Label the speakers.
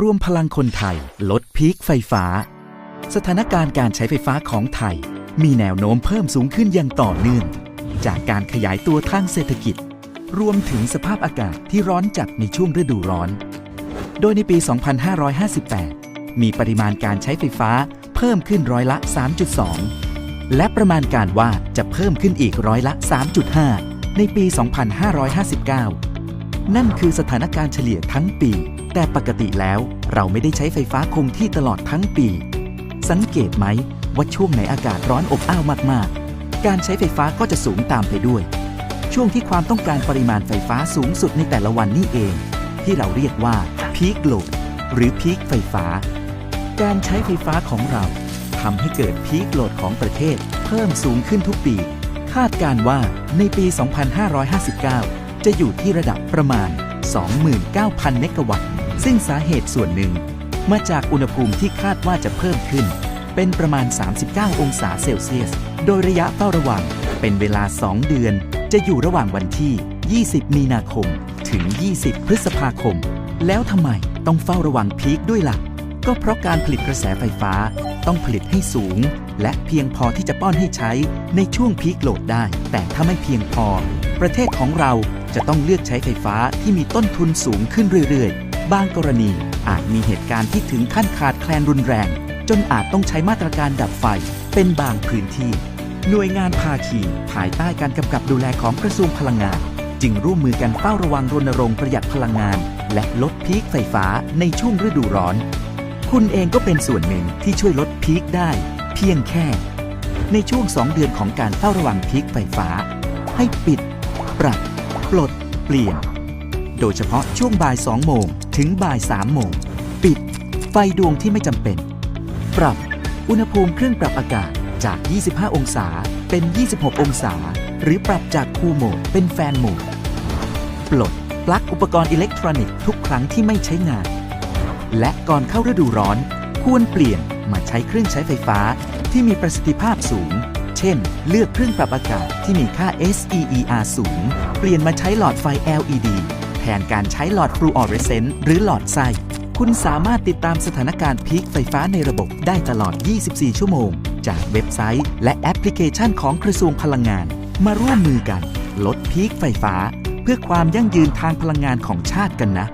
Speaker 1: รวมพลังคนไทย ลดพีคไฟฟ้า สถานการณ์การใช้ไฟฟ้าของไทย มีแนวโน้มเพิ่มสูงขึ้นอย่างต่อเนื่อง จากการขยายตัวทางเศรษฐกิจ รวมถึงสภาพอากาศที่ร้อนจัดในช่วงฤดูร้อน โดยในปี 2558 มีปริมาณการใช้ไฟฟ้าเพิ่มขึ้นร้อยละ 3.2 และประมาณการว่าจะเพิ่มขึ้นอีกร้อยละ 3.5 ในปี 2559 นั่นคือสถานการณ์เฉลี่ยทั้งปี แต่ปกติแล้วเราไม่ได้ใช้ไฟฟ้าคงที่ตลอดทั้งปี สังเกตไหมว่าช่วงไหนอากาศร้อนอบอ้าวมากๆ การใช้ไฟฟ้าก็จะสูงตามไปด้วย ช่วงที่ความต้องการปริมาณไฟฟ้าสูงสุดในแต่ละวันนี่เอง ที่เราเรียกว่าพีคโหลดหรือพีคไฟฟ้า การใช้ไฟฟ้าของเราทำให้เกิดพีคโหลดของประเทศ เพิ่มสูงขึ้นทุกปี คาดการณ์ว่าในปี 2559 จะอยู่ที่ระดับประมาณ 29,000 เมกะวัตต์ ซึ่งสาเหตุส่วนหนึ่งมาจากอุณหภูมิที่คาดว่าจะเพิ่มขึ้น เป็นประมาณ 39 องศาเซลเซียส โดยระยะเฝ้าระวังเป็นเวลา 2 เดือน จะอยู่ระหว่างวันที่ 20 มีนาคม ถึง 20 พฤษภาคม แล้วทำไมต้องเฝ้าระวังพีคด้วยล่ะ ก็เพราะการผลิตกระแสไฟฟ้า ต้องผลิตให้สูง และเพียงพอที่จะป้อนให้ใช้ในช่วงพีคโหลดได้ แต่ถ้าไม่เพียงพอ ประเทศของเราจะต้องเลือกใช้ไฟฟ้าที่มีต้นทุนสูงขึ้นเรื่อยๆ บางกรณีอาจมีเหตุการณ์ที่ถึงขั้นขาดแคลนรุนแรง จนอาจต้องใช้มาตรการดับไฟเป็นบางพื้นที่ หน่วยงานภาคีภายใต้การกำกับดูแลของกระทรวงพลังงาน จึงร่วมมือกันเฝ้าระวังรณรงค์ประหยัดพลังงาน และลดพีคไฟฟ้าในช่วงฤดูร้อน คุณเองก็เป็นส่วนหนึ่งที่ช่วยลดพีคได้ เพียงแค่ ในช่วง 2 เดือนของการเฝ้าระวังพีคไฟฟ้า ให้ปิด ปรับ ปลด เปลี่ยน โดยเฉพาะช่วงบ่าย 2 โมงถึงบ่าย 3 โมง ปิด ไฟดวงที่ไม่จำเป็น ปรับ อุณหภูมิเครื่องปรับอากาศจาก 25 องศาเป็น 26 องศา หรือปรับจากคูลโหมดเป็นแฟนโหมด ปลดปลั๊กอุปกรณ์อิเล็กทรอนิกส์ทุกครั้งที่ไม่ใช้งาน และก่อนเข้าฤดูร้อน ควรเปลี่ยนมาใช้เครื่องใช้ไฟฟ้าที่มีประสิทธิภาพสูง เช่น เลือกเครื่องปรับอากาศที่มีค่า SEER สูง เปลี่ยนมาใช้หลอดไฟ LED แทนการใช้หลอดฟลูออเรสเซนต์หรือหลอดไส้ คุณสามารถติดตามสถานการณ์พีคไฟฟ้าในระบบได้ตลอด 24 ชั่วโมง จากเว็บไซต์ และแอปพลิเคชันของกระทรวงพลังงาน มาร่วมมือกัน ลดพีคไฟฟ้า เพื่อความยั่งยืนทางพลังงานของชาติกันนะ